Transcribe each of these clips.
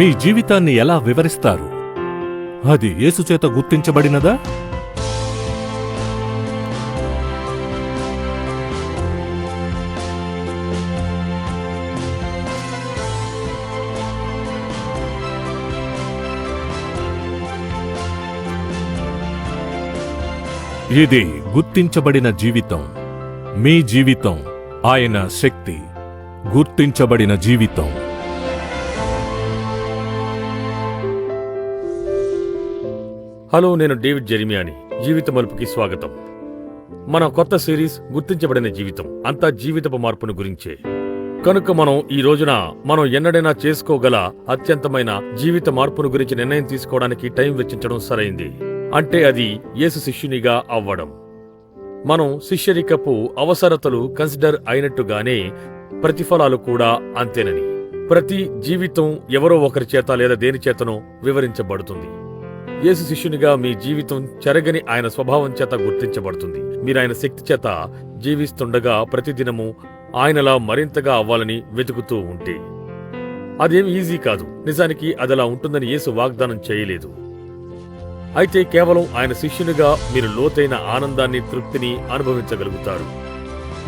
మీ జీవితాన్ని ఎలా వివరిస్తారు? అది యేసుచేత గుర్తించబడినదా? ఇది గుర్తించబడిన జీవితం. మీ జీవితం ఆయన శక్తి. గుర్తించబడిన జీవితం. హలో నేను డేవిడ్ జెరిమియాని. జీవిత మలుపుకి స్వాగతం. మన కొత్త సిరీస్ గుర్తించబడిన జీవితం అంతా జీవితపు మార్పును గురించే. కనుక మనం ఈ రోజున మనం ఎన్నడైనా చేసుకోగల అత్యంతమైన జీవిత మార్పును గురించి నిర్ణయం తీసుకోవడానికి టైం వెచ్చించడం సరైంది. అంటే అది యేసు శిష్యునిగా అవ్వడం. మనం శిష్యరికపు అవసరతలు కన్సిడర్ అయినట్టుగానే ప్రతిఫలాలు కూడా అంతేనని. ప్రతి జీవితం ఎవరో ఒకరి చేత లేదా దేని చేతనో వివరించబడుతుంది. యేసు శిష్యునిగా మీ జీవితం చెరగని ఆయన స్వభావం చేత గుర్తించబడుతుంది. మీరు ఆయన శక్తి చేత జీవిస్తుండగా ప్రతిదినము ఆయనలా మరింతగా అవ్వాలని వెతుకుతూ ఉంటే. అదేం ఈజీ కాదు. నిజానికి అదలా ఉంటుందని యేసు వాగ్దానం చేయలేదు. అయితే కేవలం ఆయన శిష్యునిగా మీరు లోతైన ఆనందాన్ని తృప్తిని అనుభవించగలుగుతారు.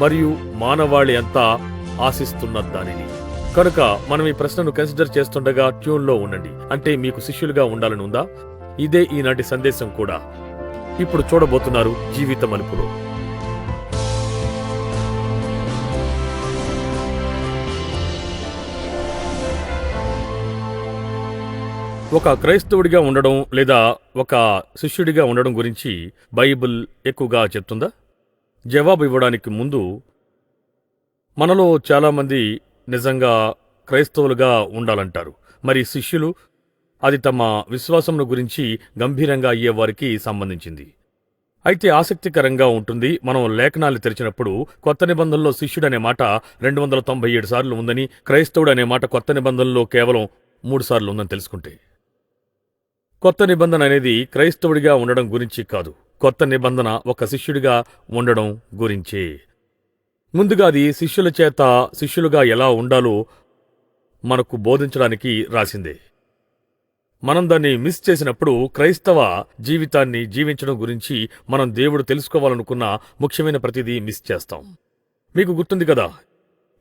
మరియు మానవాళి అంతా ఆశిస్తున్న దానిని. కనుక మనం ఈ ప్రశ్నను కన్సిడర్ చేస్తుండగా ట్యూన్లో ఉండండి. అంటే మీకు శిష్యులుగా ఉండాలని ఉందా? ఇదే ఈనాటి సందేశం కూడా. ఇప్పుడు చూడబోతున్నారు జీవిత మలుపులో. ఒక క్రైస్తవుడిగా ఉండడం లేదా ఒక శిష్యుడిగా ఉండడం గురించి బైబిల్ ఎక్కువగా చెప్తుందా? జవాబు ఇవ్వడానికి ముందు మనలో చాలామంది నిజంగా క్రైస్తవులుగా ఉండాలంటారు. మరి శిష్యులు అది తమ విశ్వాసమును గురించి గంభీరంగా అయ్యేవారికి సంబంధించింది. అయితే ఆసక్తికరంగా ఉంటుంది మనం లేఖనాలు తెరిచినప్పుడు కొత్త నిబంధనలో శిష్యుడనే మాట రెండు వందల తొంభై ఏడు సార్లు ఉందని క్రైస్తవుడు అనే మాట కొత్త నిబంధనలో కేవలం మూడు సార్లు ఉందని తెలుసుకుంటే. కొత్త నిబంధన అనేది క్రైస్తవుడిగా ఉండడం గురించి కాదు కొత్త నిబంధన ఒక శిష్యుడిగా ఉండడం గురించే. ముందుగా అది శిష్యుల చేత శిష్యులుగా ఎలా ఉండాలో మనకు బోధించడానికి రాసిందే. మనం దాన్ని మిస్ చేసినప్పుడు క్రైస్తవ జీవితాన్ని జీవించడం గురించి మనం దేవుడు తెలుసుకోవాలనుకున్న ముఖ్యమైన ప్రతిదీ మిస్ చేస్తాం. మీకు గుర్తుంది కదా?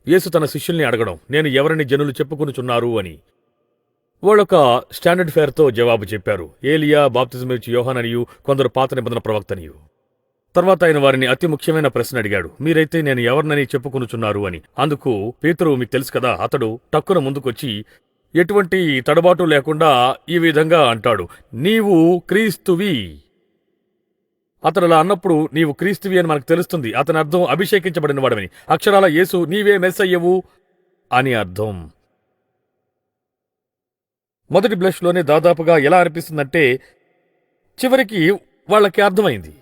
యేసు తన శిష్యుల్ని అడగడం నేను ఎవరిని జనులు చెప్పుకొనుచున్నారు? అని. వాళ్ళొక స్టాండర్డ్ ఫేర్తో జవాబు చెప్పారు. ఏలియా బాప్తిజం యోహాననియు కొందరు పాత నిబంధన ప్రవక్తనియు. తర్వాత ఆయన వారిని అతి ముఖ్యమైన ప్రశ్న అడిగాడు. మీరైతే నేను ఎవరినని చెప్పుకొనుచున్నారు? అని. అందుకు పేతురు మీకు తెలుసు కదా అతడు టక్కున ముందుకొచ్చి ఎటువంటి తడబాటు లేకుండా ఈ విధంగా అంటాడు. నీవు క్రీస్తువి. అతను అలా అన్నప్పుడు నీవు క్రీస్తువి అని మనకు తెలుస్తుంది. అతని అర్థం అభిషేకించబడిన వాడమని అక్షరాల యేసు నీవే మెస్సయ్యవు అని అర్థం. మొదటి బ్లష్లోనే దాదాపుగా ఎలా అనిపిస్తుందంటే చివరికి వాళ్ళకి అర్థమైంది.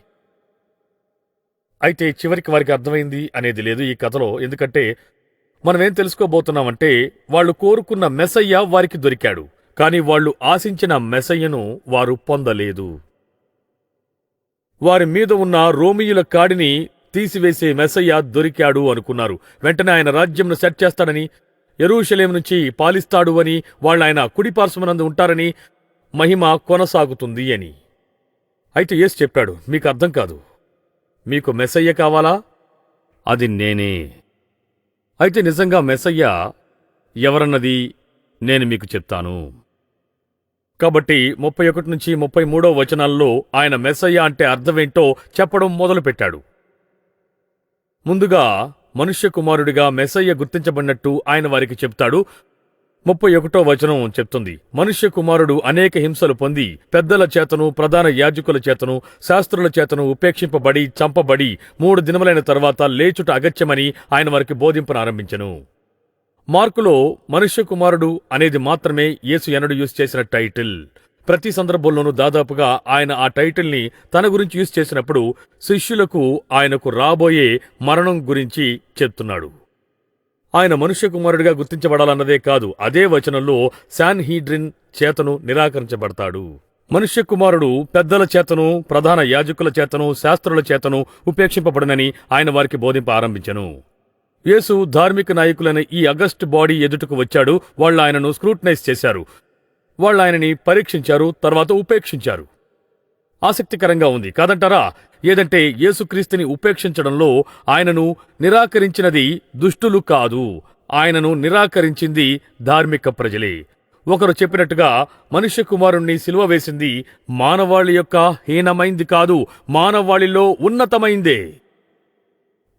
అయితే చివరికి వారికి అర్థమైంది అనేది లేదు ఈ కథలో. ఎందుకంటే మనం ఏం తెలుసుకోబోతున్నామంటే వాళ్ళు కోరుకున్న మెసయ్య వారికి దొరికాడు కానీ వాళ్ళు ఆశించిన మెసయ్యను వారు పొందలేదు. వారి మీద ఉన్న రోమియుల కాడిని తీసివేసే మెసయ్య దొరికాడు అనుకున్నారు. వెంటనే ఆయన రాజ్యంను సెట్ చేస్తాడని ఎరూషలేం నుంచి పాలిస్తాడు అని వాళ్ళు ఆయన కుడిపార్శ్వనందు ఉంటారని మహిమ కొనసాగుతుంది అని. అయితే ఏసు చెప్పాడు మీకు అర్థం కాదు. మీకు మెసయ్య కావాలా? అది నేనే. అయితే నిజంగా మెస్సయ్య ఎవరన్నది నేను మీకు చెప్తాను. కాబట్టి ముప్పై ఒకటి నుంచి ముప్పై మూడో వచనాల్లో ఆయన మెస్సయ్య అంటే అర్థమేంటో చెప్పడం మొదలుపెట్టాడు. ముందుగా మనుష్య కుమారుడిగా మెస్సయ్య గుర్తించబడినట్టు ఆయన వారికి చెప్తాడు. ముప్పై ఒకటో వచనం చెప్తుంది. మనుష్య కుమారుడు అనేక హింసలు పొంది పెద్దల చేతను ప్రధాన యాజకుల చేతను శాస్త్రుల చేతను ఉపేక్షింపబడి చంపబడి మూడు దినములైన తర్వాత లేచుట అగత్యమని ఆయన వారికి బోధింపనారంభించెను మార్కులో మనుష్య కుమారుడు అనేది మాత్రమే యేసు ఎన్నడు యూజ్ చేసిన టైటిల్. ప్రతి సందర్భంలోనూ దాదాపుగా ఆయన ఆ టైటిల్ని తన గురించి యూజ్ చేసినప్పుడు శిష్యులకు ఆయనకు రాబోయే మరణం గురించి చెప్తున్నాడు. ఆయన మనుష్య కుమారుడిగా గుర్తించబడాలన్నదే కాదు అదే వచనంలో శాన్ హీడ్రిన్ చేతను నిరాకరించబడతాడు. మనుష్య కుమారుడు పెద్దల చేతను ప్రధాన యాజకుల చేతను శాస్త్రుల చేతను ఉపేక్షింపబడనని ఆయన వారికి బోధింప ఆరంభించెను. యేసు ధార్మిక నాయకులైన ఈ అగస్ట్ బాడీ ఎదుటకు వచ్చాడు వాళ్ళు ఆయనను స్క్రూటనైజ్ చేశారు. వాళ్ళు ఆయనని పరీక్షించారు తర్వాత ఉపేక్షించారు. ఆసక్తికరంగా ఉంది. కాదంటారా? ఏదంటే యేసుక్రీస్తుని ఉపేక్షించడంలో ఆయనను నిరాకరించినది దుష్టులు కాదు. ఆయనను నిరాకరించింది ధార్మిక ప్రజలే. ఒకరు చెప్పినట్టుగా మనుష్య కుమారుణ్ణి సిలువ వేసింది మానవాళి యొక్క హీనమైంది కాదు మానవాళిలో ఉన్నతమైందే.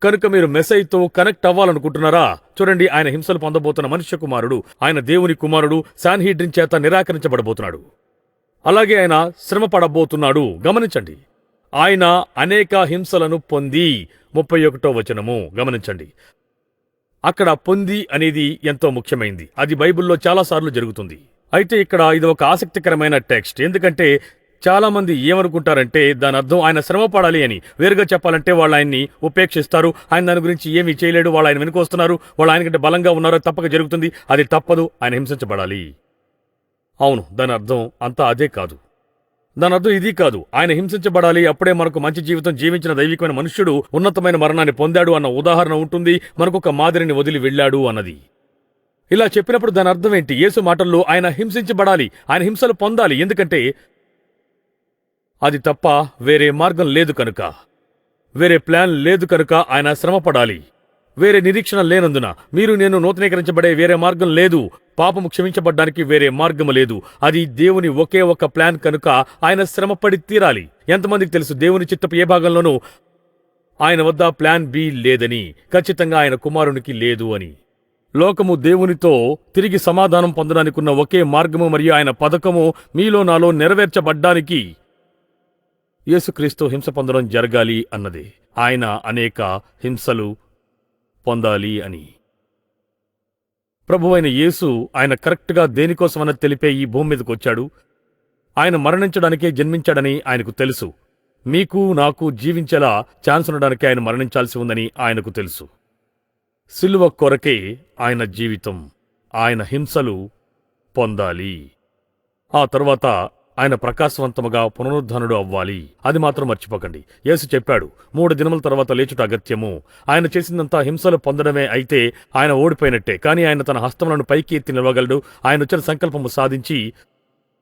కనుక మీరు మెసైతో కనెక్ట్ అవ్వాలనుకుంటున్నారా? చూడండి ఆయన హింసలు పొందబోతున్న మనుష్య కుమారుడు ఆయన దేవుని కుమారుడు శాన్హీడ్రిన్ చేత నిరాకరించబడబోతున్నాడు. అలాగే ఆయన శ్రమ పడబోతున్నాడు గమనించండి. ఆయన అనేక హింసలను పొంది. ముప్పై ఒకటో వచనము. గమనించండి. అక్కడ పొంది అనేది ఎంతో ముఖ్యమైంది. అది బైబిల్లో చాలాసార్లు జరుగుతుంది. అయితే ఇక్కడ ఇది ఒక ఆసక్తికరమైన టెక్స్ట్. ఎందుకంటే చాలామంది ఏమనుకుంటారంటే దాని అర్థం ఆయన శ్రమ పడాలి అని. వేరుగా చెప్పాలంటే వాళ్ళు ఆయన్ని ఉపేక్షిస్తారు. ఆయన దాని గురించి ఏమీ చేయలేడు. వాళ్ళు ఆయన వెనుకొస్తున్నారు వాళ్ళు ఆయన కంటే బలంగా ఉన్నారో తప్పక జరుగుతుంది. అది తప్పదు. ఆయన హింసించబడాలి. అవును దాని అర్థం అంతా అదే కాదు. దాని అర్థం ఇది కాదు. ఆయన హింసించబడాలి అప్పుడే మనకు మంచి జీవితం జీవించిన దైవికమైన మనుష్యుడు ఉన్నతమైన మరణాన్ని పొందాడు అన్న ఉదాహరణ ఉంటుంది. మనకొక మాదిరిని వదిలి వెళ్ళాడు అన్నది. ఇలా చెప్పినప్పుడు దాని అర్థం ఏంటి? యేసు మాటల్లో ఆయన హింసించబడాలి ఆయన హింసలు పొందాలి. ఎందుకంటే అది తప్ప వేరే మార్గం లేదు కనుక. వేరే ప్లాన్ లేదు కనుక ఆయన శ్రమపడాలి. వేరే నిరీక్షణ లేనందున మీరు నేను నూతనీకరించబడే వేరే మార్గం లేదు. పాపము క్షమించబడ్డానికి వేరే మార్గము లేదు. అది దేవుని ఒకే ఒక ప్లాన్ కనుక ఆయన శ్రమపడి తీరాలి. ఎంతమందికి తెలుసు దేవుని చిత్తపు ఏ భాగంలోనూ ఆయన వద్ద ప్లాన్ బి లేదని ఖచ్చితంగా ఆయన కుమారునికి లేదు అని. లోకము దేవునితో తిరిగి సమాధానం పొందడానికి ఉన్న ఒకే మార్గము మరియు ఆయన పథకము మీలో నాలో నెరవేర్చబడ్డానికి యేసుక్రీస్తు హింస పొందడం జరగాలి అన్నది. ఆయన అనేక హింసలు పొందాలి అని. ప్రభువైన యేసు ఆయన కరెక్ట్గా దేనికోసమన్న తెలిపే ఈ భూమి మీదకు వచ్చాడు. ఆయన మరణించడానికే జన్మించాడని ఆయనకు తెలుసు. మీకు నాకు జీవించేలా ఛాన్స్ ఉండడానికి ఆయన మరణించాల్సి ఉందని ఆయనకు తెలుసు. సిలువ కొరకే ఆయన జీవితం ఆయన హింసలు పొందాలి. ఆ తర్వాత ఆయన ప్రకాశవంతముగా పునరుద్ధరణుడు అవ్వాలి. అది మాత్రం మర్చిపోకండి. యేసు చెప్పాడు మూడు దినముల తర్వాత లేచుట అగత్యము. ఆయన చేసిందంతా హింసలు పొందడమే అయితే ఆయన ఓడిపోయినట్టే. కానీ ఆయన తన హస్తములను పైకి ఎత్తి నిలవగలడు. ఆయన వచ్చిన సంకల్పము సాధించి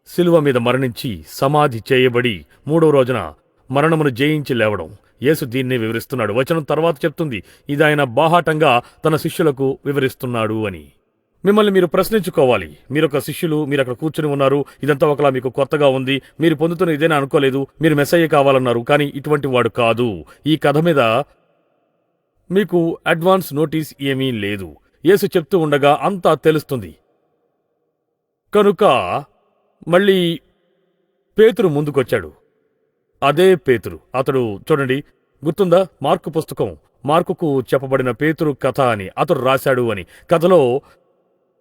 శిలువ మీద మరణించి సమాధి చేయబడి మూడో రోజున మరణమును జయించి లేవడం. యేసు దీన్ని వివరిస్తున్నాడు. వచనం తర్వాత చెప్తుంది ఇది ఆయన బాహాటంగా తన శిష్యులకు వివరిస్తున్నాడు అని. మిమ్మల్ని మీరు ప్రశ్నించుకోవాలి. మీరొక శిష్యులు మీరు అక్కడ కూర్చుని ఉన్నారు. ఇదంతా ఒకలా మీకు కొత్తగా ఉంది. మీరు పొందుతున్న ఇదేనా అనుకోలేదు. మీరు మెసయ్య కావాలన్నారు. కానీ ఇటువంటి వాడు కాదు. ఈ కథ మీద మీకు అడ్వాన్స్ నోటీస్ ఏమీ లేదు. యేసు చెప్తూ ఉండగా అంతా తెలుస్తుంది. కనుక మళ్ళీ పేతురు ముందుకొచ్చాడు. అదే పేతురు. అతడు చూడండి గుర్తుందా? మార్కు పుస్తకం. మార్కుకు చెప్పబడిన పేతురు కథ అని. అతడు రాశాడు అని. కథలో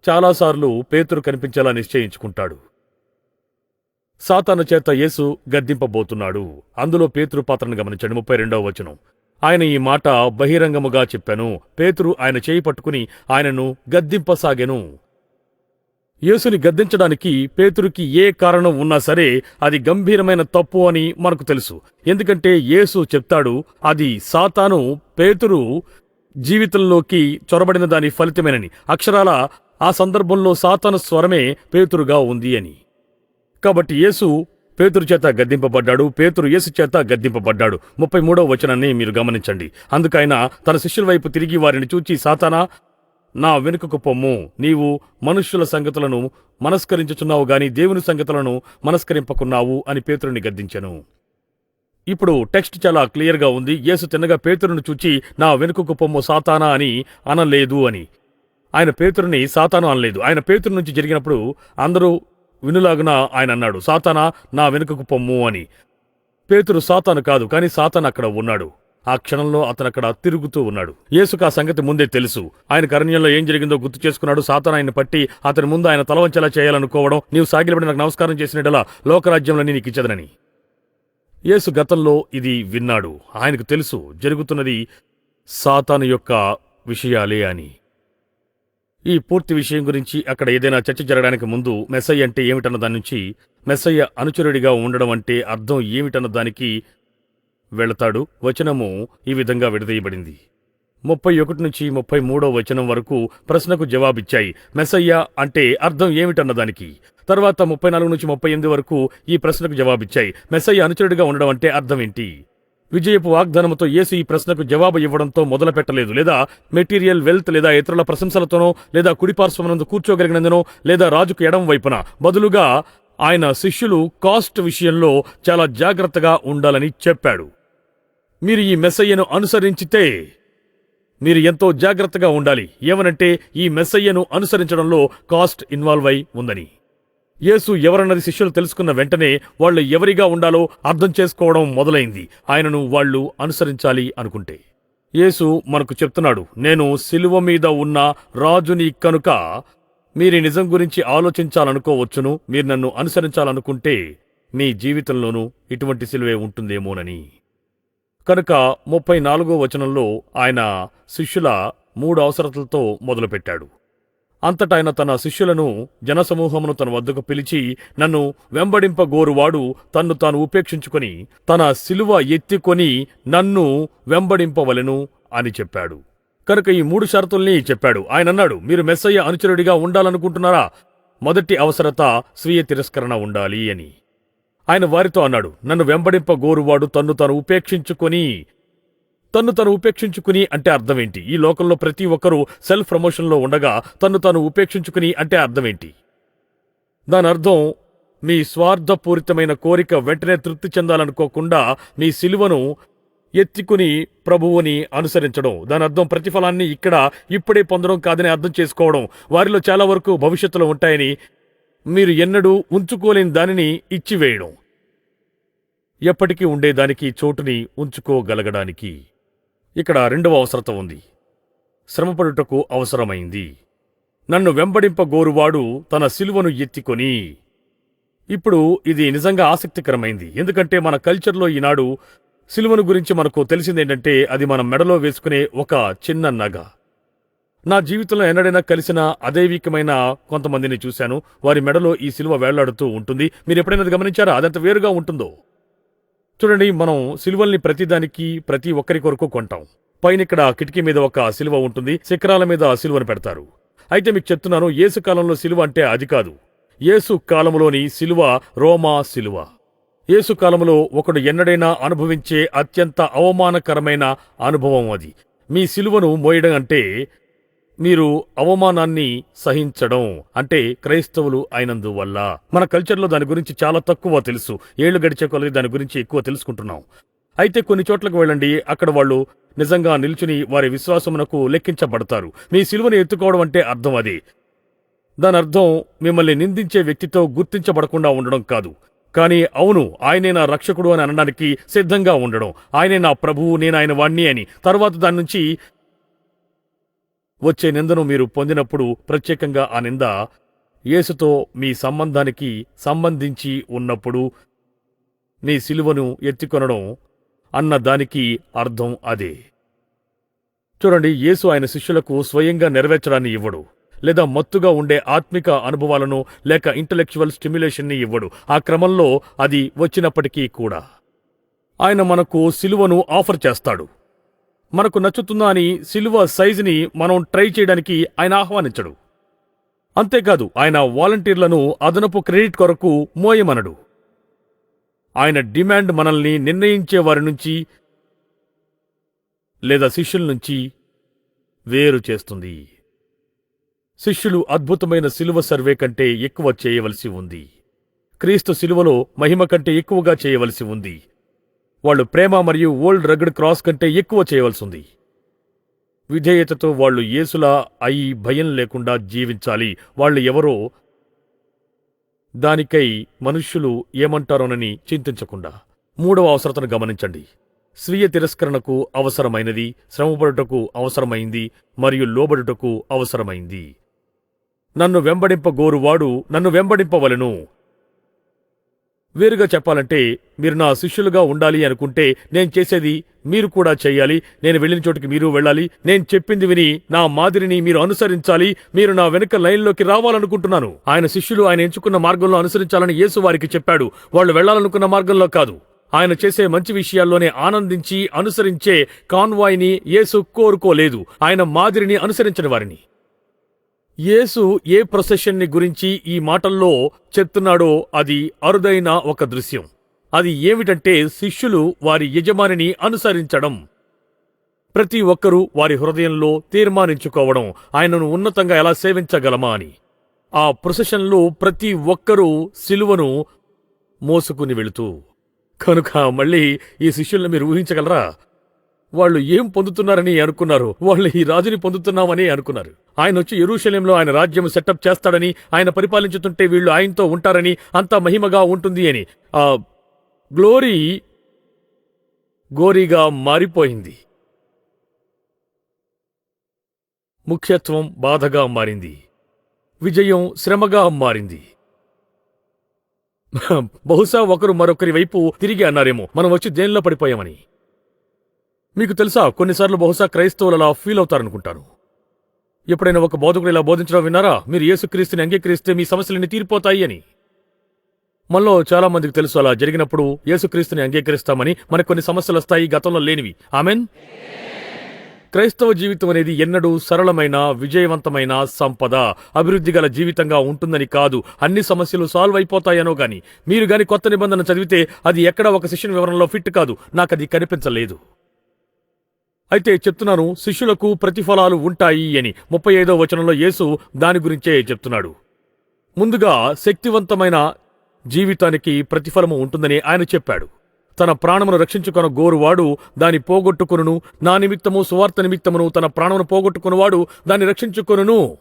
చాలాసార్లు పేతురు కనిపించేలా నిశ్చయించుకుంటాడు. సాతాను చేత యేసు గద్దింపబోతున్నాడు. అందులో పేతురు పాత్రను గమనించండి. ముప్పై రెండవ వచనం. ఆయన ఈ మాట బహిరంగముగా చెప్పాను. పేతురు ఆయన చేయి పట్టుకుని ఆయనను గద్దింపసాగెను. యేసుని గద్దించడానికి పేతురుకి ఏ కారణం ఉన్నా సరే అది గంభీరమైన తప్పు అని మనకు తెలుసు. ఎందుకంటే యేసు చెప్తాడు అది సాతాను పేతురు జీవితంలోకి చొరబడిన దాని ఫలితమేనని. అక్షరాల ఆ సందర్భంలో సాతన స్వరమే పేతురుగా ఉంది అని. కాబట్టి యేసు పేతురు చేత గద్దింపబడ్డాడు పేతురు యేసు చేత గద్దింపబడ్డాడు. ముప్పై మూడవ వచనాన్ని మీరు గమనించండి. అందుకైన తన శిష్యుల వైపు తిరిగి వారిని చూచి సాతానా నా వెనుకకు పొమ్ము. నీవు మనుష్యుల సంగతులను మనస్కరించుచున్నావు గాని దేవుని సంగతులను మనస్కరింపకున్నావు అని పేతురుని గద్దించెను. ఇప్పుడు టెక్స్ట్ చాలా క్లియర్గా ఉంది. యేసు తిన్నగా పేతురును చూచి నా వెనుకకు పొమ్ము సాతానా అని అనలేదు అని. ఆయన పేతురుని సాతాను అనలేదు. ఆయన పేతురు నుంచి జరిగినప్పుడు అందరూ వినులాగున ఆయన అన్నాడు సాతానా నా వెనుకకు పొమ్ము అని. పేతురు సాతాను కాదు కానీ సాతాన్ అక్కడ ఉన్నాడు. ఆ క్షణంలో అతను అక్కడ తిరుగుతూ ఉన్నాడు. యేసుకు ఆ సంగతి ముందే తెలుసు. ఆయన కరణ్యంలో ఏం జరిగిందో గుర్తు చేసుకున్నాడు. సాతాన్ ఆయన పట్టి అతని ముందు ఆయన తలవంచెలా చేయాలనుకోవడం నీవు సాగిలబడి నాకు నమస్కారం చేసినట్లా లోకరాజ్యంలో నీకు ఇచ్చదనని. యేసు గతంలో ఇది విన్నాడు. ఆయనకు తెలుసు జరుగుతున్నది సాతాను యొక్క విషయాలే అని. ఈ పూర్తి విషయం గురించి అక్కడ ఏదైనా చర్చ జరగడానికి ముందు మెస్సయ్య అంటే ఏమిటన్న దాని నుంచి మెస్సయ్య అనుచరుడిగా ఉండడం అంటే అర్థం ఏమిటన్న దానికి వెళతాడు. వచనము ఈ విధంగా విడదీయబడింది. ముప్పై ఒకటి నుంచి ముప్పై మూడో వచనం వరకు ప్రశ్నకు జవాబిచ్చాయి. మెస్సయ్య అంటే అర్థం ఏమిటన్న దానికి? తర్వాత ముప్పై నాలుగు నుంచి ముప్పై ఎనిమిది వరకు ఈ ప్రశ్నకు జవాబిచ్చాయి. మెస్సయ్య అనుచరుడిగా ఉండడం అంటే అర్థం ఏంటి? విజయపు వాగ్దానంతో యేసు ఈ ప్రశ్నకు జవాబు ఇవ్వడంతో మొదలుపెట్టలేదు. లేదా మెటీరియల్ వెల్త్ లేదా ఇతరుల ప్రశంసలతోనో లేదా కుడిపార్శ్వమునందు కూర్చోగలిగినందునో లేదా రాజుకు ఎడం వైపున. బదులుగా ఆయన శిష్యులు కాస్ట్ విషయంలో చాలా జాగ్రత్తగా ఉండాలని చెప్పాడు. మీరు ఈ మెస్సయ్యను అనుసరించితే మీరు ఎంతో జాగ్రత్తగా ఉండాలి. ఏమనంటే ఈ మెస్సయ్యను అనుసరించడంలో కాస్ట్ ఇన్వాల్వ్ అయి ఉందని. యేసు ఎవరన్నది శిష్యులు తెలుసుకున్న వెంటనే వాళ్ళు ఎవరిగా ఉండాలో అర్థం చేసుకోవడం మొదలైంది. ఆయనను వాళ్ళు అనుసరించాలి అనుకుంటే. యేసు మనకు చెప్తున్నాడు నేను సిలువ మీద ఉన్న రాజుని కనుక మీరు నిజం గురించి ఆలోచించాలనుకోవచ్చును మీరు నన్ను అనుసరించాలనుకుంటే మీ జీవితంలోనూ ఇటువంటి సిలువే ఉంటుందేమోనని. కనుక ముప్పై నాలుగో వచనంలో ఆయన శిష్యుల మూడు అవసరతలతో మొదలుపెట్టాడు. అంతటాయన తన శిష్యులను జనసమూహమును తన వద్దకు పిలిచి నన్ను వెంబడింపగోరువాడు తన్ను తాను ఉపేక్షించుకొని తన శిలువ ఎత్తికొని నన్ను వెంబడింపవలెను అని చెప్పాడు. కనుక ఈ మూడు షరతుల్ని చెప్పాడు. ఆయన అన్నాడు మీరు మెస్సయ్య అనుచరుడిగా ఉండాలనుకుంటున్నారా? మొదటి అవసరత స్వీయ తిరస్కరణ ఉండాలి అని. ఆయన వారితో అన్నాడు నన్ను వెంబడింపగోరువాడు తన్ను తాను ఉపేక్షించుకొని తన్ను తను ఉపేక్షించుకుని అంటే అర్థమేంటి? ఈ లోకంలో ప్రతి ఒక్కరూ సెల్ఫ్ ప్రమోషన్లో ఉండగా తన్ను తను ఉపేక్షించుకుని అంటే అర్థమేంటి? దాని అర్థం మీ స్వార్థపూరితమైన కోరిక వెంటనే తృప్తి చెందాలనుకోకుండా మీ సిలువను ఎత్తుకుని ప్రభువుని అనుసరించడం. దాని అర్థం ప్రతిఫలాన్ని ఇక్కడ ఇప్పుడే పొందడం కాదని అర్థం చేసుకోవడం. వారిలో చాలా వరకు భవిష్యత్తులో ఉంటాయని మీరు ఎన్నడూ ఉంచుకోలేని దానిని ఇచ్చివేయడం. ఎప్పటికీ ఉండేదానికి చోటుని ఉంచుకోగలగడానికి. ఇక్కడ రెండవ అవసరత ఉంది. శ్రమపడుటకు అవసరమైంది. నన్ను వెంబడింపగోరువాడు తన సిలువను ఎత్తికొని. ఇప్పుడు ఇది నిజంగా ఆసక్తికరమైంది. ఎందుకంటే మన కల్చర్లో ఈనాడు సిలువను గురించి మనకు తెలిసిందేంటంటే అది మన మెడలో వేసుకునే ఒక చిన్న నగ. నా జీవితంలో ఎన్నడైనా కలిసిన అదైవికమైన కొంతమందిని చూశాను. వారి మెడలో ఈ సిలువ వేళ్ళాడుతూ ఉంటుంది. మీరు ఎప్పుడైనా అది గమనించారా? అదంత వేరుగా ఉంటుందో? చూడండి మనం సిలువల్ని ప్రతిదానికి ప్రతి ఒక్కరి కొరకు కొంటాం. పైన ఇక్కడ కిటికీ మీద ఒక సిలువ ఉంటుంది శిఖరాల మీద సిలువను పెడతారు. అయితే మీకు చెప్తున్నాను యేసు కాలంలో సిలువ అంటే అది కాదు. యేసు కాలంలోని సిలువ రోమా సిలువ. యేసు కాలంలో ఒకడు ఎన్నడైనా అనుభవించే అత్యంత అవమానకరమైన అనుభవం అది. మీ సిలువను మోయడం అంటే మీరు అవమానాన్ని సహించడం అంటే క్రైస్తవులు అయినందువల్ల. మన కల్చర్లో దాని గురించి చాలా తక్కువ తెలుసు. ఏళ్ళు గడిచే కొలది దాని గురించి ఎక్కువ తెలుసుకుంటున్నాం. అయితే కొన్ని చోట్లకు వెళ్ళండి. అక్కడ వాళ్ళు నిజంగా నిల్చుని వారి విశ్వాసమునకు లెక్కించబడతారు. మీ సిలువను ఎత్తుకోవడం అంటే అర్థం అది. దాని అర్థం మిమ్మల్ని నిందించే వ్యక్తితో గుర్తించబడకుండా ఉండడం కాదు. కానీ అవును ఆయనే నా రక్షకుడు అని అనడానికి సిద్ధంగా ఉండడం. ఆయనే నా ప్రభువు నేను ఆయన వాణ్ణి అని. తర్వాత దాని నుంచి వచ్చే నిందను మీరు పొందినప్పుడు ప్రత్యేకంగా ఆ నింద యేసుతో మీ సంబంధానికి సంబంధించి ఉన్నప్పుడు మీ సిలువను ఎత్తికొనడం అన్న దానికి అర్థం అదే. చూడండి యేసు ఆయన శిష్యులకు స్వయంగా నెరవేర్చడాన్ని ఇవ్వడు లేదా మత్తుగా ఉండే ఆత్మిక అనుభవాలను లేక ఇంటలెక్చువల్ స్టిమ్యులేషన్ని ఇవ్వడు. ఆ క్రమంలో అది వచ్చినప్పటికీ కూడా. ఆయన మనకు సిలువను ఆఫర్ చేస్తాడు. మనకు నచ్చుతుందా అని సిలువ సైజుని మనం ట్రై చేయడానికి ఆయన ఆహ్వానించడు. అంతేకాదు ఆయన వాలంటీర్లను అదనపు క్రెడిట్ కొరకు మోయమనడు. ఆయన డిమాండ్ మనల్ని నిర్ణయించే వారి నుంచి లేదా శిష్యుల నుంచి వేరు చేస్తుంది. శిష్యులు అద్భుతమైన సిలువ సర్వే కంటే ఎక్కువ చేయవలసి ఉంది. క్రీస్తు సిలువలో మహిమ కంటే ఎక్కువగా చేయవలసి ఉంది. వాళ్ళు ప్రేమ మరియు ఓల్డ్ రగ్డ్ క్రాస్ కంటే ఎక్కువ చేయవలసి ఉంది విధేయతతో వాళ్ళు యేసులా అయి భయం లేకుండా జీవించాలి. వాళ్ళు ఎవరో దానికై మనుష్యులు ఏమంటారోనని చింతించకుండా. మూడవ అవసరతను గమనించండి. స్వీయ తిరస్కరణకు అవసరమైనది శ్రమపడుటకు అవసరమైంది మరియు లోబడుటకు అవసరమైంది. నన్ను వెంబడింపగోరువాడు నన్ను వెంబడింపవలెను. వేరుగా చెప్పాలంటే మీరు నా శిష్యులుగా ఉండాలి అనుకుంటే నేను చేసేది మీరు కూడా చేయాలి. నేను వెళ్ళిన చోటికి మీరు వెళ్ళాలి. నేను చెప్పింది విని నా మాదిరిని మీరు అనుసరించాలి. మీరు నా వెనుక లైన్లోకి రావాలనుకుంటున్నాను. ఆయన శిష్యులు ఆయన ఎంచుకున్న మార్గంలో అనుసరించాలని యేసు వారికి చెప్పాడు. వాళ్ళు వెళ్ళాలనుకున్న మార్గంలో కాదు. ఆయన చేసే మంచి విషయాల్లోనే ఆనందించి అనుసరించే కాన్వాయ్ని యేసు కోరుకోలేదు. ఆయన మాదిరిని అనుసరించిన వారిని. యేసు ఏ ప్రొసెషన్ని గురించి ఈ మాటల్లో చెప్తున్నాడో అది అరుదైన ఒక దృశ్యం. అది ఏమిటంటే శిష్యులు వారి యజమానిని అనుసరించడం. ప్రతి ఒక్కరూ వారి హృదయంలో తీర్మానించుకోవడం ఆయనను ఉన్నతంగా ఎలా సేవించగలమా అని. ఆ ప్రొసెషన్లో ప్రతి ఒక్కరూ సిలువను మోసుకుని వెళుతూ. కనుక మళ్ళీ ఈ శిష్యుల్ని మీరు ఊహించగలరా? వాళ్ళు ఏం పొందుతున్నారని అనుకున్నారు. వాళ్ళు ఈ రాజుని పొందుతున్నామని అనుకున్నారు. ఆయన వచ్చి ఎరుషలేంలో ఆయన రాజ్యం సెటప్ చేస్తాడని ఆయన పరిపాలించుతుంటే వీళ్ళు ఆయనతో ఉంటారని అంత మహిమగా ఉంటుంది అని. ఆ గ్లోరీ గోరీగా మారిపోయింది. ముఖ్యత్వం బాధగా మారింది. విజయం శ్రమగా మారింది. బహుశా ఒకరు మరొకరి వైపు తిరిగి అన్నారేమో మనం వచ్చి దేనిలో పడిపోయామని. మీకు తెలుసా కొన్నిసార్లు బహుశా క్రైస్తవులు అలా ఫీల్ అవుతారనుకుంటాను. ఎప్పుడైనా ఒక బోధకుడు ఇలా బోధించడం విన్నారా? మీరు యేసుక్రీస్తుని అంగీకరిస్తే మీ సమస్యలన్నీ తీరిపోతాయి అని. మనలో చాలా మందికి తెలుసు అలా జరిగినప్పుడు యేసుక్రీస్తుని అంగీకరిస్తామని మనకు కొన్ని సమస్యలు వస్తాయి గతంలో లేనివి. ఆమెన్? క్రైస్తవ జీవితం అనేది ఎన్నడూ సరళమైన విజయవంతమైన సంపద. అభివృద్ధి గల జీవితంగా ఉంటుందని కాదు అన్ని సమస్యలు సాల్వ్ అయిపోతాయనో గాని. మీరు గాని కొత్త నిబంధన చదివితే అది ఎక్కడ ఒక శిష్యుని వివరణలో ఫిట్ కాదు నాకు అది కనిపించలేదు. అయితే చెప్తున్నాను శిష్యులకు ప్రతిఫలాలు ఉంటాయి అని. ముప్పై ఐదో వచనంలో యేసు దాని గురించే చెప్తున్నాడు. ముందుగా శక్తివంతమైన జీవితానికి ప్రతిఫలము ఉంటుందని ఆయన చెప్పాడు. తన ప్రాణమును రక్షించుకొన గోరువాడు దాని పోగొట్టుకును నా నిమిత్తము సువార్త నిమిత్తమును తన ప్రాణమును పోగొట్టుకున్నవాడు దాన్ని రక్షించుకొనును.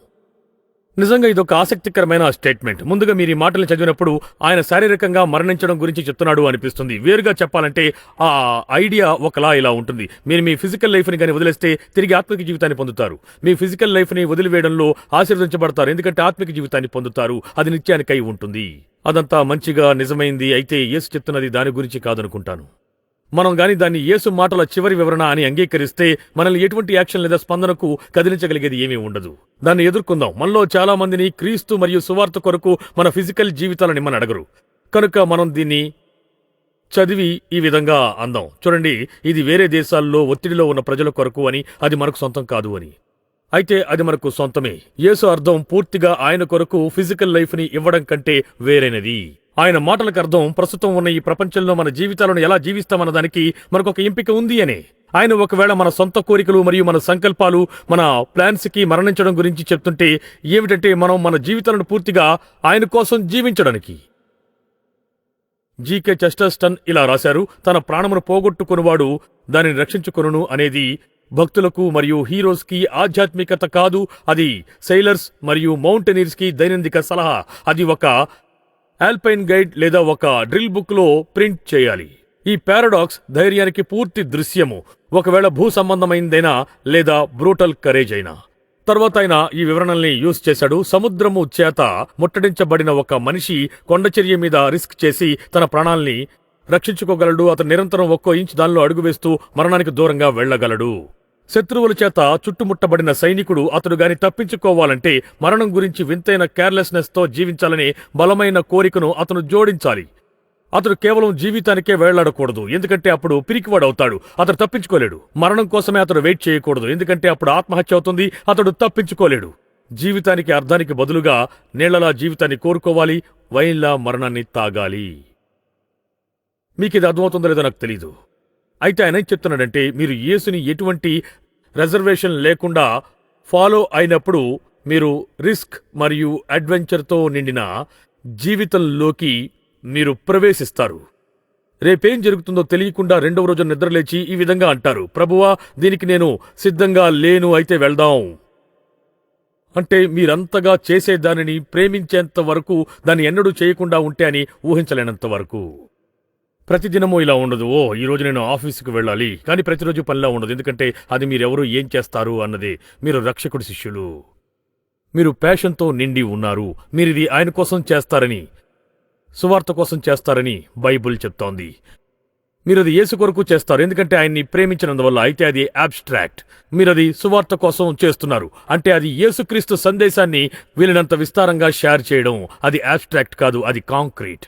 నిజంగా ఇదొక ఆసక్తికరమైన స్టేట్మెంట్. ముందుగా మీరు ఈ మాటలు చదివినప్పుడు ఆయన శారీరకంగా మరణించడం గురించి చెప్తున్నాడు అనిపిస్తుంది. వేరుగా చెప్పాలంటే ఆ ఐడియా ఒకలా ఇలా ఉంటుంది. మీరు మీ ఫిజికల్ లైఫ్ని కానీ వదిలేస్తే తిరిగి ఆత్మిక జీవితాన్ని పొందుతారు. మీ ఫిజికల్ లైఫ్ని వదిలివేయడంలో ఆశీర్వదించబడతారు. ఎందుకంటే ఆత్మిక జీవితాన్ని పొందుతారు. అది నిత్యానికై ఉంటుంది. అదంతా మంచిగా నిజమైంది. అయితే ఏసు చెప్తున్నది దాని గురించి కాదనుకుంటాను. మనం గాని దాన్ని యేసు మాటల చివరి వివరణ అని అంగీకరిస్తే మనల్ని ఎటువంటి యాక్షన్ లేదా స్పందనకు కదిలించగలిగేది ఏమీ ఉండదు. దాన్ని ఎదుర్కొందాం. మనలో చాలా మందిని క్రీస్తు మరియు సువార్త కొరకు మన ఫిజికల్ జీవితాలని మన అడగరు. కనుక మనం దీన్ని చదివి ఈ విధంగా అందాం. చూడండి ఇది వేరే దేశాల్లో ఒత్తిడిలో ఉన్న ప్రజల కొరకు అని అది మనకు సొంతం కాదు అని. అయితే అది మనకు సొంతమే. యేసు అర్థం పూర్తిగా ఆయన కొరకు ఫిజికల్ లైఫ్ని ఇవ్వడం కంటే వేరైనది. ఆయన మాటలకు అర్థం ప్రస్తుతం ఉన్న ఈ ప్రపంచంలో మన జీవితాలను ఎలా జీవిస్తామన్న దానికి మనకొక ఎంపిక ఉంది అనే. ఆయన ఒకవేళ మన సొంత కోరికలు మరియు మన సంకల్పాలు మన ప్లాన్స్కి మరణించడం గురించి చెప్తుంటే ఏమిటంటే మనం మన జీవితాలను పూర్తిగా ఆయన కోసం జీవించడానికి. జీకే చెస్టర్స్టన్ ఇలా రాశారు తన ప్రాణమును పోగొట్టుకునివాడు దానిని రక్షించుకొనును అనేది భక్తులకు మరియు హీరోస్కి ఆధ్యాత్మికత కాదు అది సెయిలర్స్ మరియు మౌంటైనీర్స్కి దైనందిక సలహా. అది ఒక ఆల్పైన్ గైడ్ లేదా ఒక డ్రిల్ బుక్లో ప్రింట్ చేయాలి. ఈ పారాడాక్స్ ధైర్యానికి పూర్తి దృశ్యము. ఒకవేళ భూ సంబంధమైందైనా లేదా బ్రూటల్ కరేజ్ అయినా. తర్వాత ఆయన ఈ వివరణల్ని యూజ్ చేశాడు. సముద్రము చేత ముట్టడించబడిన ఒక మనిషి కొండచర్య మీద రిస్క్ చేసి తన ప్రాణాల్ని రక్షించుకోగలడు. అతను నిరంతరం ఒక్కో ఇంచ్ దానిలో అడుగు వేస్తూ మరణానికి దూరంగా వెళ్ళగలడు. శత్రువుల చేత చుట్టుముట్టబడిన సైనికుడు అతడు గాని తప్పించుకోవాలంటే మరణం గురించి వింతైన కేర్లెస్నెస్తో జీవించాలని జీవించాలనే బలమైన కోరికను అతను జోడించాలి. అతడు కేవలం జీవితానికే వేళ్ళాడకూడదు. ఎందుకంటే అప్పుడు పిరికివాడవుతాడు. అతడు తప్పించుకోలేడు. మరణం కోసమే అతడు వెయిట్ చేయకూడదు. ఎందుకంటే అప్పుడు ఆత్మహత్య అవుతుంది. అతడు తప్పించుకోలేడు. జీవితానికి అర్థానికి బదులుగా నీళ్ళలా జీవితాన్ని కోరుకోవాలి. వైన్లా మరణాన్ని తాగాలి. మీకు ఇది అర్థమవుతుందో లేదో నాకు తెలీదు. అయితే ఆయన ఏం చెప్తున్నాడంటే మీరు యేసుని ఎటువంటి రిజర్వేషన్ లేకుండా ఫాలో అయినప్పుడు మీరు రిస్క్ మరియు అడ్వెంచర్తో నిండిన జీవితంలోకి మీరు ప్రవేశిస్తారు. రేపేం జరుగుతుందో తెలియకుండా రెండవ రోజు నిద్రలేచి ఈ విధంగా అంటారు. ప్రభువా దీనికి నేను సిద్ధంగా లేను అయితే వెళ్దాం. అంటే మీరంతగా చేసే దానిని ప్రేమించేంత వరకు దాన్ని ఎన్నడూ చేయకుండా ఉంటే అని ఊహించలేనంత వరకు. ప్రతిదినము ఇలా ఉండదు. ఓ ఈ రోజు నేను ఆఫీసుకు వెళ్ళాలి. కానీ ప్రతిరోజు పనిలా ఉండదు. ఎందుకంటే అది మీరెవరు ఏం చేస్తారు అన్నది. మీరు రక్షకుడి శిష్యులు. మీరు ప్యాషన్తో నిండి ఉన్నారు. మీరిది ఆయన కోసం చేస్తారని సువార్త కోసం చేస్తారని బైబుల్ చెప్తోంది. మీరు అది యేసు కొరకు చేస్తారు. ఎందుకంటే ఆయన్ని ప్రేమించినందువల్ల అయితే అది అబ్స్ట్రాక్ట్ మీరు అది సువార్త కోసం చేస్తున్నారు. అంటే అది యేసుక్రీస్తు సందేశాన్ని వీలినంత విస్తారంగా షేర్ చేయడం. అది అబ్స్ట్రాక్ట్ కాదు అది కాంక్రీట్.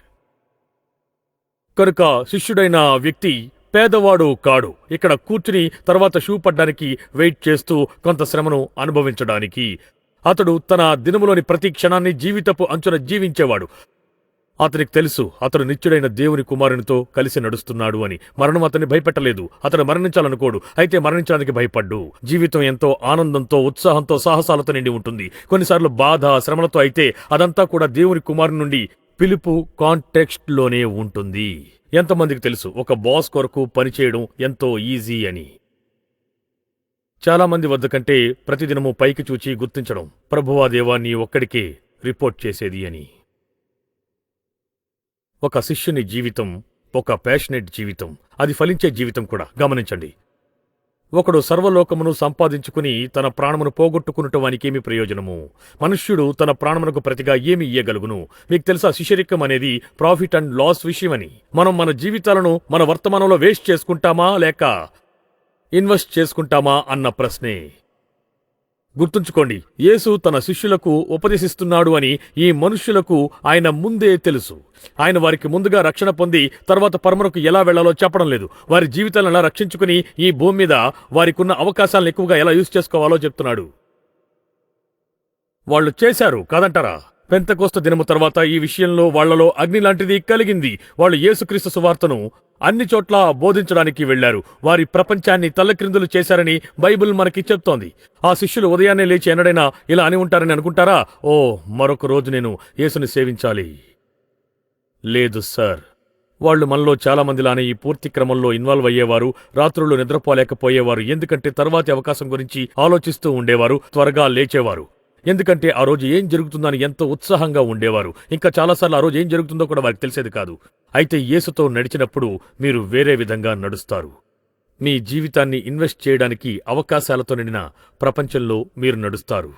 కనుక శిష్యుడైన వ్యక్తి పేదవాడు కాడు. ఇక్కడ కూర్చుని తర్వాత షూ పడ్డానికి వెయిట్ చేస్తూ కొంత శ్రమను అనుభవించడానికి. అతడు తన దినములోని ప్రతి క్షణాన్ని జీవితపు అంచున జీవించేవాడు. అతనికి తెలుసు అతడు నిత్యుడైన దేవుని కుమారునితో కలిసి నడుస్తున్నాడు అని. మరణం అతన్ని భయపెట్టలేదు. అతడు మరణించాలనుకోడు. అయితే మరణించడానికి భయపడ్డు. జీవితం ఎంతో ఆనందంతో ఉత్సాహంతో సాహసాలతో నిండి ఉంటుంది. కొన్నిసార్లు బాధ శ్రమలతో అయితే అదంతా కూడా దేవుని కుమారుని నుండి పిలుపు కాంటెక్స్ట్లోనే ఉంటుంది. ఎంతమందికి తెలుసు? ఒక బాస్ కొరకు పనిచేయడం ఎంతో ఈజీ అని. చాలామంది వద్ద కంటే ప్రతిదినము పైకి చూచి గుర్తించడం ప్రభువా దేవా నీ ఒక్కడికే రిపోర్ట్ చేసేది అని. ఒక శిష్యుని జీవితం ఒక ప్యాషనెట్ జీవితం అది ఫలించే జీవితం కూడా. గమనించండి. ఒకడు సర్వలోకమును సంపాదించుకుని తన ప్రాణమును పోగొట్టుకునటం వానికేమి ప్రయోజనము? మనుష్యుడు తన ప్రాణమునకు ప్రతిగా ఏమి ఇయ్యగలుగును? మీకు తెలుసా శిశరికం అనేది ప్రాఫిట్ అండ్ లాస్ విషయమని. మనం మన జీవితాలను మన వర్తమానంలో వేస్ట్ చేసుకుంటామా లేక ఇన్వెస్ట్ చేసుకుంటామా అన్న ప్రశ్నే. గుర్తుంచుకోండి యేసు తన శిష్యులకు ఉపదేశిస్తున్నాడు అని ఈ మనుష్యులకు ఆయన ముందే తెలుసు. ఆయన వారికి ముందుగా రక్షణ పొంది తర్వాత పరమరకు ఎలా వెళ్ళాలో చెప్పడం లేదు. వారి జీవితాలను ఎలా రక్షించుకుని ఈ భూమి మీద వారికున్న అవకాశాలను ఎక్కువగా ఎలా యూజ్ చేసుకోవాలో చెప్తున్నాడు. వాళ్ళు చేశారు కాదంటారా? పెంతకోస్త దినము తర్వాత ఈ విషయంలో వాళ్ళలో అగ్ని లాంటిది కలిగింది. వాళ్ళు యేసుక్రీస్తు సువార్తను అన్ని చోట్ల బోధించడానికి వెళ్ళారు వారి ప్రపంచాన్ని తల్లక్రిందులు చేశారని బైబిల్ మనకి చెప్తోంది. ఆ శిష్యులు ఉదయాన్నే లేచి ఎన్నడైనా ఇలా అని ఉంటారని అనుకుంటారా? ఓ మరొక రోజు నేను యేసుని సేవించాలి. లేదు సార్. వాళ్ళు మనలో చాలామందిలానే ఈ పూర్తి క్రమంలో ఇన్వాల్వ్ అయ్యేవారు రాత్రులు నిద్రపోలేకపోయేవారు ఎందుకంటే తర్వాతి అవకాశం గురించి ఆలోచిస్తూ ఉండేవారు త్వరగా లేచేవారు. ఎందుకంటే ఆ రోజు ఏం జరుగుతుందని ఎంతో ఉత్సాహంగా ఉండేవారు. ఇంకా చాలాసార్లు ఆ రోజు ఏం జరుగుతుందో కూడా వారికి తెలిసేది కాదు. అయితే యేసుతో నడిచినప్పుడు మీరు వేరే విధంగా నడుస్తారు. మీ జీవితాన్ని ఇన్వెస్ట్ చేయడానికి అవకాశాలతో నిండిన ప్రపంచంలో మీరు నడుస్తారు.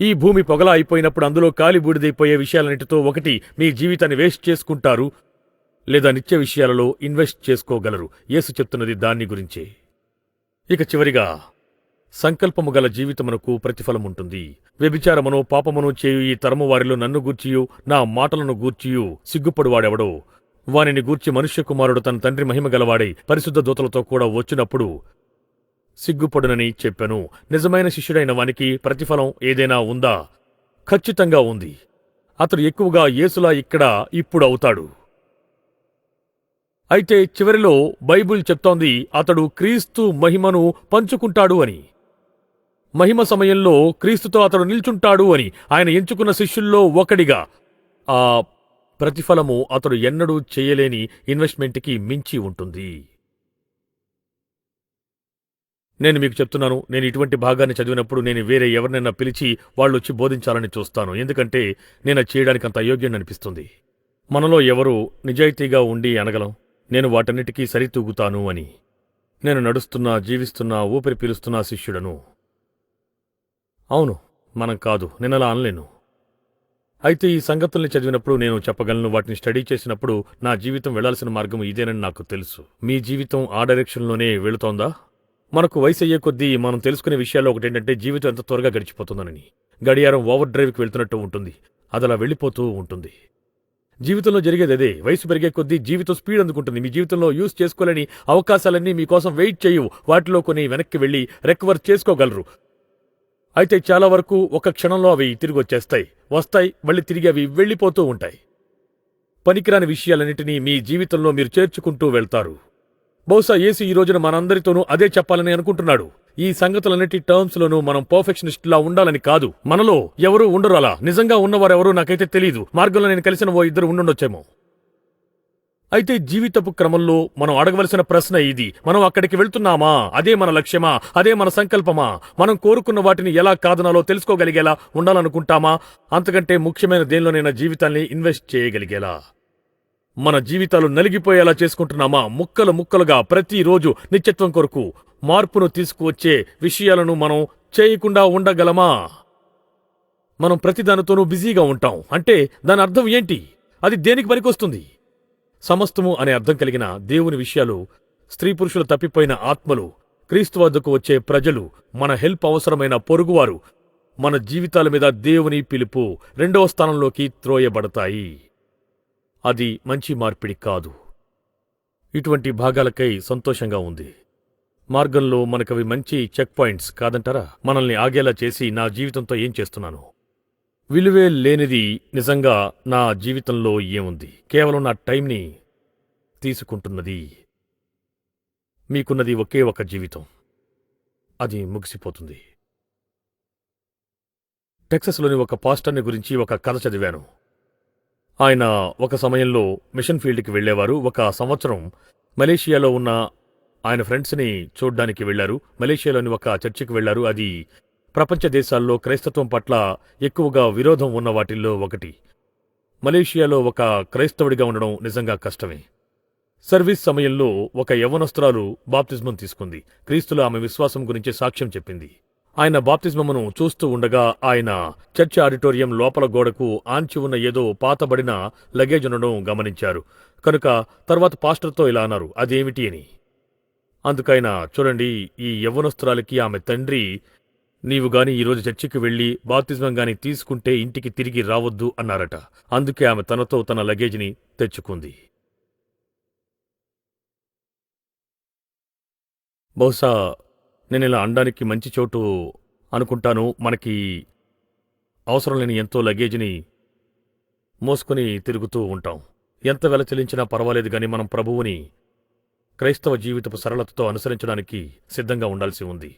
ఈ భూమి పొగలా అయిపోయినప్పుడు అందులో కాలి బూడిదైపోయే విషయాలన్నిటితో ఒకటి మీ జీవితాన్ని వేస్ట్ చేసుకుంటారు లేదా నిత్య విషయాలలో ఇన్వెస్ట్ చేసుకోగలరు. యేసు చెప్తున్నది దాన్ని గురించే. ఇక చివరిగా సంకల్పము గల జీవితమునకు ప్రతిఫలముంటుంది. వ్యభిచారమును పాపమును చేయు ఈ తరము వారిలో నన్ను గూర్చియు నా మాటలను గూర్చియు సిగ్గుపడువాడెవడో? వానిని గూర్చి మనుష్య కుమారుడు తన తండ్రి మహిమ గలవాడై పరిశుద్ధ దూతలతో కూడా వచ్చినప్పుడు సిగ్గుపడునని చెప్పెను. నిజమైన శిష్యుడైన వానికి ప్రతిఫలం ఏదైనా ఉందా? ఖచ్చితంగా ఉంది. అతడు ఎక్కువగా యేసులా ఇక్కడ ఇప్పుడు అవుతాడు. అయితే చివరిలో బైబిల్ చెప్తోంది అతడు క్రీస్తు మహిమను పంచుకుంటాడు అని. మహిమ సమయంలో క్రీస్తుతో అతడు నిల్చుంటాడు అని ఆయన ఎంచుకున్న శిష్యుల్లో ఒకడిగా. ఆ ప్రతిఫలము అతడు ఎన్నడూ చేయలేని ఇన్వెస్ట్మెంట్కి మించి ఉంటుంది. నేను మీకు చెప్తున్నాను నేను ఇటువంటి భాగాన్ని చదివినప్పుడు నేను వేరే ఎవరినైనా పిలిచి వాళ్ళు వచ్చి బోధించాలని చూస్తాను. ఎందుకంటే నేను చేయడానికి అంత అయోగ్యం అనిపిస్తుంది. మనలో ఎవరు నిజాయితీగా ఉండి అనగలం? నేను వాటన్నిటికీ సరితూగుతాను అని. నేను నడుస్తున్నా జీవిస్తున్నా ఊపిరి పీలుస్తున్న శిష్యుడను. అవును మనం కాదు నిన్నలా అనలేను. అయితే ఈ సంగతుల్ని చదివినప్పుడు నేను చెప్పగలను వాటిని స్టడీ చేసినప్పుడు నా జీవితం వెళ్ళాల్సిన మార్గం ఇదేనని నాకు తెలుసు. మీ జీవితం ఆ డైరెక్షన్లోనే వెళుతోందా? మనకు వయసు అయ్యే కొద్దీ మనం తెలుసుకునే విషయాల్లో ఒకటేంటంటే జీవితం ఎంత త్వరగా గడిచిపోతుందనని. గడియారం ఓవర్ డ్రైవ్కి వెళ్తున్నట్టు ఉంటుంది. అది అలా వెళ్ళిపోతూ ఉంటుంది. జీవితంలో జరిగేది అదే. వయసు పెరిగే కొద్దీ జీవితం స్పీడ్ అందుకుంటుంది. మీ జీవితంలో యూజ్ చేసుకోలేని అవకాశాలన్నీ మీకోసం వెయిట్ చేయవు వాటిలో కొన్ని వెనక్కి వెళ్ళి రికవర్ చేసుకోగలరు. అయితే చాలా వరకు ఒక క్షణంలో అవి తిరిగి వచ్చేస్తాయి వస్తాయి మళ్ళీ తిరిగి అవి వెళ్ళిపోతూ ఉంటాయి. పనికిరాని విషయాలన్నింటినీ మీ జీవితంలో మీరు చేర్చుకుంటూ వెళ్తారు. బహుశా ఏసీ ఈ రోజున మనందరితోనూ అదే చెప్పాలని అనుకుంటున్నాడు. ఈ సంగతులన్నిటి టర్మ్స్లోనూ మనం పర్ఫెక్షనిస్ట్ లా ఉండాలని కాదు. మనలో ఎవరూ ఉండరు అలా నిజంగా ఉన్నవారెవరూ నాకైతే తెలియదు మార్గంలో నేను కలిసిన ఓ ఇద్దరు ఉండుండొచ్చేమో. అయితే జీవితపు క్రమంలో మనం అడగవలసిన ప్రశ్న ఇది. మనం అక్కడికి వెళ్తున్నామా? అదే మన లక్ష్యమా? అదే మన సంకల్పమా? మనం కోరుకున్న వాటిని ఎలా కాదనాలో తెలుసుకోగలిగేలా ఉండాలనుకుంటామా? అంతకంటే ముఖ్యమైన దేనిలోనైనా జీవితాన్ని ఇన్వెస్ట్ చేయగలిగేలా? మన జీవితాలు నలిగిపోయేలా చేసుకుంటున్నామా? ముక్కలు ముక్కలుగా ప్రతిరోజు నిత్యత్వం కొరకు మార్పును తీసుకువచ్చే విషయాలను మనం చేయకుండా ఉండగలమా? మనం ప్రతి దానితోనూ బిజీగా ఉంటాం. అంటే దాని అర్థం ఏంటి? అది దేనికి పనికొస్తుంది? సమస్తము అనే అర్థం కలిగిన దేవుని విషయాలు స్త్రీ పురుషులు తప్పిపోయిన ఆత్మలు క్రీస్తు వద్దకు వచ్చే ప్రజలు మన హెల్ప్ అవసరమైన పొరుగువారు మన జీవితాల మీద దేవుని పిలుపు రెండవ స్థానంలోకి త్రోయబడతాయి. అది మంచి మార్పిడి కాదు. ఇటువంటి భాగాలకై సంతోషంగా ఉంది. మార్గంలో మనకవి మంచి చెక్ పాయింట్స్ కాదంటారా? మనల్ని ఆగేలా చేసి నా జీవితంతో ఏం చేస్తున్నాను? విలువే లేనిది నిజంగా నా జీవితంలో ఏముంది? కేవలం నా టైంని తీసుకుంటున్నది. మీకున్నది ఒకే ఒక జీవితం. అది ముగిసిపోతుంది. టెక్సస్లోని ఒక పాస్టర్ని గురించి ఒక కథ చదివాను. ఆయన ఒక సమయంలో మిషన్ ఫీల్డ్కి వెళ్ళేవారు. ఒక సంవత్సరం మలేషియాలో ఉన్న ఆయన ఫ్రెండ్స్ని చూడ్డానికి వెళ్ళారు మలేషియాలోని ఒక చర్చికి వెళ్ళారు అది ప్రపంచ దేశాల్లో క్రైస్తత్వం పట్ల ఎక్కువగా విరోధం ఉన్న వాటిల్లో ఒకటి. మలేషియాలో ఒక క్రైస్తవుడిగా ఉండడం నిజంగా కష్టమే. సర్వీస్ సమయంలో ఒక యవ్వనస్తురాలు బాప్తిజమం తీసుకుంది. క్రీస్తులో ఆమె విశ్వాసం గురించి సాక్ష్యం చెప్పింది. ఆయన బాప్తిజమమును చూస్తూ ఉండగా ఆయన చర్చ్ ఆడిటోరియం లోపల గోడకు ఆంచి ఉన్న ఏదో పాతబడిన లగేజ్ ఉండడం గమనించారు. కనుక తర్వాత పాస్టర్తో ఇలా అన్నారు అదేమిటి అని. అందుకైనా చూడండి ఈ యవ్వనస్త్రాలకి ఆమె తండ్రి నీవు గాని ఈరోజు చర్చికి వెళ్ళి బాప్తిజం గాని తీసుకుంటే ఇంటికి తిరిగి రావద్దు అన్నారట. అందుకే ఆమె తనతో తన లగేజ్ని తెచ్చుకుంది. బహుశా నేను ఇలా అనడానికి మంచి చోటు అనుకుంటాను. మనకి అవసరం లేని ఎంతో లగేజ్ని మోసుకొని తిరుగుతూ ఉంటాం. ఎంత వెల చెల్లించినా పర్వాలేదు గాని మనం ప్రభువుని క్రైస్తవ జీవితపు సరళతతో అనుసరించడానికి సిద్ధంగా ఉండాల్సి ఉంది.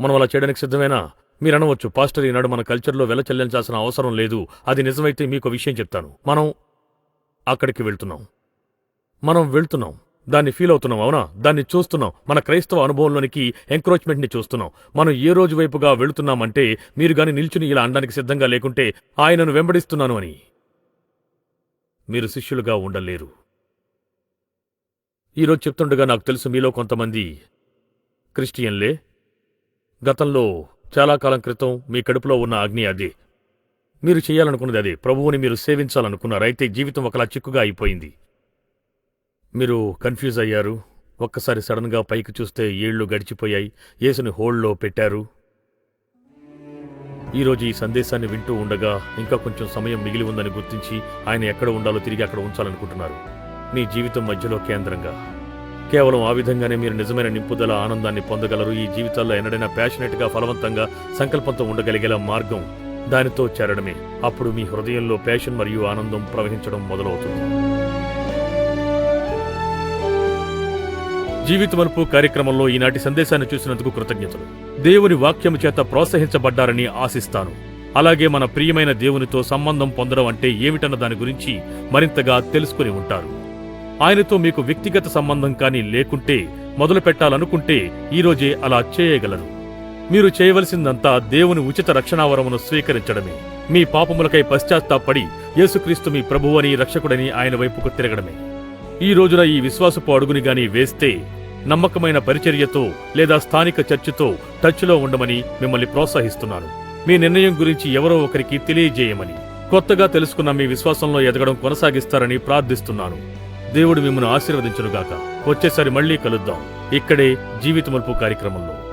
మనం అలా చేయడానికి సిద్ధమేనా? మీరు అనవచ్చు పాస్టర్ ఈనాడు మన కల్చర్లో వెల చెల్లించాల్సిన అవసరం లేదు. అది నిజమైతే మీకు విషయం చెప్తాను. మనం అక్కడికి వెళ్తున్నాం. మనం వెళ్తున్నాం. దాన్ని ఫీల్ అవుతున్నాం అవునా? దాన్ని చూస్తున్నాం. మన క్రైస్తవ అనుభవంలోనికి ఎంక్రోచ్మెంట్ని చూస్తున్నాం. మనం ఏ రోజు వైపుగా వెళుతున్నామంటే మీరు గాని నిల్చుని ఇలా అనడానికి సిద్ధంగా లేకుంటే ఆయనను వెంబడిస్తున్నాను అని. మీరు శిష్యులుగా ఉండలేరు. ఈరోజు చెప్తుండగా నాకు తెలుసు మీలో కొంతమంది క్రిస్టియన్లే. గతంలో చాలా కాలం క్రితం మీ కడుపులో ఉన్న అగ్ని అదే. మీరు చేయాలనుకున్నది అదే. ప్రభువుని మీరు సేవించాలనుకున్నారు అయితే జీవితం ఒకలా చిక్కుగా అయిపోయింది. మీరు కన్ఫ్యూజ్ అయ్యారు. ఒక్కసారి సడన్గా పైకి చూస్తే ఏళ్ళు గడిచిపోయాయి. యేసుని హోల్డ్లో పెట్టారు. ఈరోజు ఈ సందేశాన్ని వింటూ ఉండగా ఇంకా కొంచెం సమయం మిగిలి ఉందని గుర్తించి ఆయన ఎక్కడ ఉండాలో తిరిగి అక్కడ ఉంచాలనుకుంటున్నారు. మీ జీవితం మధ్యలో కేంద్రంగా. కేవలం ఆ విధంగానే మీరు నిజమైన నింపుదల ఆనందాన్ని పొందగలరు. ఈ జీవితాల్లో ఎన్నడైనా ప్యాషనెట్గా ఫలవంతంగా సంకల్పంతో ఉండగలిగేలా మార్గం దానితో చేరడమే. అప్పుడు మీ హృదయంలో ప్యాషన్ మరియు ఆనందం ప్రవహించడం మొదలవుతుంది. జీవితమలుపు కార్యక్రమంలో ఈనాటి సందేశాన్ని చూసినందుకు కృతజ్ఞతలు. దేవుని వాక్యము చేత ప్రోత్సహించబడ్డారని ఆశిస్తాను. అలాగే మన ప్రియమైన దేవునితో సంబంధం పొందడం అంటే ఏమిటన్న దాని గురించి మరింతగా తెలుసుకుని ఉంటారు. ఆయనతో మీకు వ్యక్తిగత సంబంధం కానీ లేకుంటే మొదలు పెట్టాలనుకుంటే ఈరోజే అలా చేయగలరు. మీరు చేయవలసిందంతా దేవుని ఉచిత రక్షణావరమును స్వీకరించడమే. మీ పాపములకై పశ్చాత్తాపడి యేసుక్రీస్తు మీ ప్రభువని రక్షకుడని ఆయన వైపుకు తిరగడమే. ఈ రోజున ఈ విశ్వాసపు అడుగుని గాని వేస్తే నమ్మకమైన పరిచర్యతో లేదా స్థానిక చర్చితో టచ్లో ఉండమని మిమ్మల్ని ప్రోత్సహిస్తున్నాను. మీ నిర్ణయం గురించి ఎవరో ఒకరికి తెలియజేయమని కొత్తగా తెలుసుకున్న మీ విశ్వాసంలో ఎదగడం కొనసాగిస్తారని ప్రార్థిస్తున్నాను. దేవుడు మిమ్మల్ని ఆశీర్వదించునుగాక. వచ్చేసారి మళ్ళీ కలుద్దాం. ఇక్కడే జీవితమల్పు కార్యక్రమంలో.